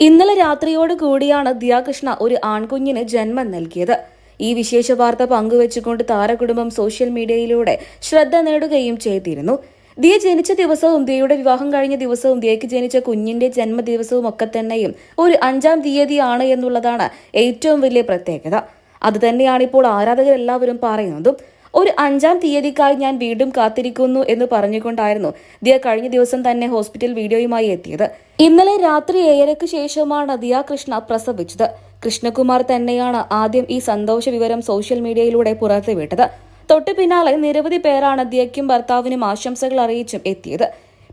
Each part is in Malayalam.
ഇന്നലെ രാത്രിയോട് കൂടിയാണ് ദിയാകൃഷ്ണ ഒരു ആൺകുഞ്ഞിന് ജന്മം നൽകിയത്. ഈ വിശേഷ വാർത്ത പങ്കുവച്ചുകൊണ്ട് താരകുടുംബം സോഷ്യൽ മീഡിയയിലൂടെ ശ്രദ്ധ നേടുകയും ചെയ്തിരുന്നു. ദിയ ജനിച്ച ദിവസവും ദിയയുടെ വിവാഹം കഴിഞ്ഞ ദിവസവും ദിയയ്ക്ക് ജനിച്ച കുഞ്ഞിന്റെ ജന്മദിവസവും ഒക്കെ തന്നെയും ഒരു അഞ്ചാം തീയതിയാണ് എന്നുള്ളതാണ് ഏറ്റവും വലിയ പ്രത്യേകത. അത് തന്നെയാണ് ഇപ്പോൾ ആരാധകരെല്ലാവരും പറയുന്നതും. ഒരു അഞ്ചാം തീയതിക്കായി ഞാൻ വീണ്ടും കാത്തിരിക്കുന്നു എന്ന് പറഞ്ഞുകൊണ്ടായിരുന്നു ദിയ കഴിഞ്ഞ ദിവസം തന്നെ ഹോസ്പിറ്റൽ വീഡിയോയുമായി എത്തിയത്. ഇന്നലെ രാത്രി ഏഴരയ്ക്ക് ശേഷമാണ് ദിയ കൃഷ്ണ പ്രസവിച്ചത്. കൃഷ്ണകുമാർ തന്നെയാണ് ആദ്യം ഈ സന്തോഷ വിവരം സോഷ്യൽ മീഡിയയിലൂടെ പുറത്തുവിട്ടത് തൊട്ടു പിന്നാലെ നിരവധി പേരാണ് ദിയയ്ക്കും ഭർത്താവിനും ആശംസകൾ അറിയിച്ചും എത്തിയത്.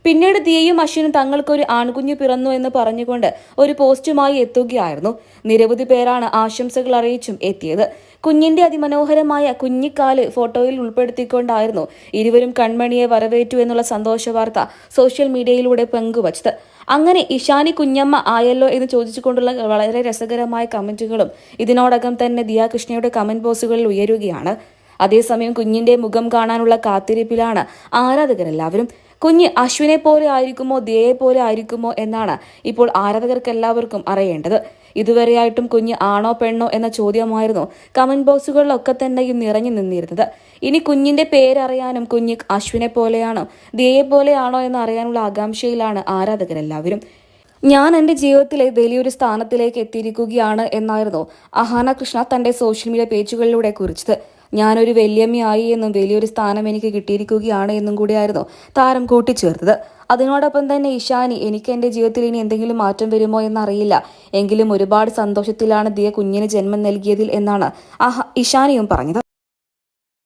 പിന്നീട് ദിയയും അശ്വിനും തങ്ങൾക്കൊരു ആൺകുഞ്ഞു പിറന്നു എന്ന് പറഞ്ഞുകൊണ്ട് ഒരു പോസ്റ്റുമായി എത്തുകയായിരുന്നു. നിരവധി പേരാണ് ആശംസകൾ അറിയിച്ചും എത്തിയത്. കുഞ്ഞിന്റെ അതിമനോഹരമായ കുഞ്ഞിക്കാൽ ഫോട്ടോയിൽ ഉൾപ്പെടുത്തിക്കൊണ്ടായിരുന്നു ഇരുവരും കൺമണിയെ വരവേറ്റു എന്നുള്ള സന്തോഷ വാർത്ത സോഷ്യൽ മീഡിയയിലൂടെ പങ്കുവച്ചത്. അങ്ങനെ ഇഷാനി കുഞ്ഞമ്മ ആയല്ലോ എന്ന് ചോദിച്ചുകൊണ്ടുള്ള വളരെ രസകരമായ കമന്റുകളും ഇതിനോടകം തന്നെ ദിയാകൃഷ്ണയുടെ കമന്റ് ബോക്സുകളിൽ ഉയരുകയാണ്. അതേസമയം കുഞ്ഞിന്റെ മുഖം കാണാനുള്ള കാത്തിരിപ്പിലാണ് ആരാധകരെല്ലാവരും. കുഞ്ഞ് അശ്വിനെ പോലെ ആയിരിക്കുമോ ദിയയെ പോലെ ആയിരിക്കുമോ എന്നാണ് ഇപ്പോൾ ആരാധകർക്ക് എല്ലാവർക്കും അറിയേണ്ടത്. ഇതുവരെയായിട്ടും കുഞ്ഞ് ആണോ പെണ്ണോ എന്ന ചോദ്യമായിരുന്നു കമന്റ് ബോക്സുകളിലൊക്കെ തന്നെയും നിറഞ്ഞു നിന്നിരുന്നത്. ഇനി കുഞ്ഞിന്റെ പേരറിയാനും കുഞ്ഞ് അശ്വിനെ പോലെയാണോ ദിയയെ പോലെയാണോ എന്ന് അറിയാനുള്ള ആകാംക്ഷയിലാണ് ആരാധകരെല്ലാവരും. ഞാൻ എന്റെ ജീവിതത്തിലെ വലിയൊരു സ്ഥാനത്തിലേക്ക് എത്തിയിരിക്കുകയാണ് എന്നായിരുന്നു അഹാന കൃഷ്ണ തന്റെ സോഷ്യൽ മീഡിയ പേജുകളിലൂടെ കുറിച്ചത്. ഞാനൊരു വല്യമ്മയായി എന്നും വലിയൊരു സ്ഥാനം എനിക്ക് കിട്ടിയിരിക്കുകയാണ് എന്നും കൂടിയായിരുന്നു താരം കൂട്ടിച്ചേർത്തത്. അതിനോടൊപ്പം തന്നെ ഇഷാനി എനിക്ക് എന്റെ ജീവിതത്തിൽ ഇനി എന്തെങ്കിലും മാറ്റം വരുമോ എന്നറിയില്ല. എങ്കിലും ഒരുപാട് സന്തോഷത്തിലാണ് ദിയ കുഞ്ഞിന് ജന്മം നൽകിയതിൽ എന്നാണ് ഇഷാനിയും പറഞ്ഞത്.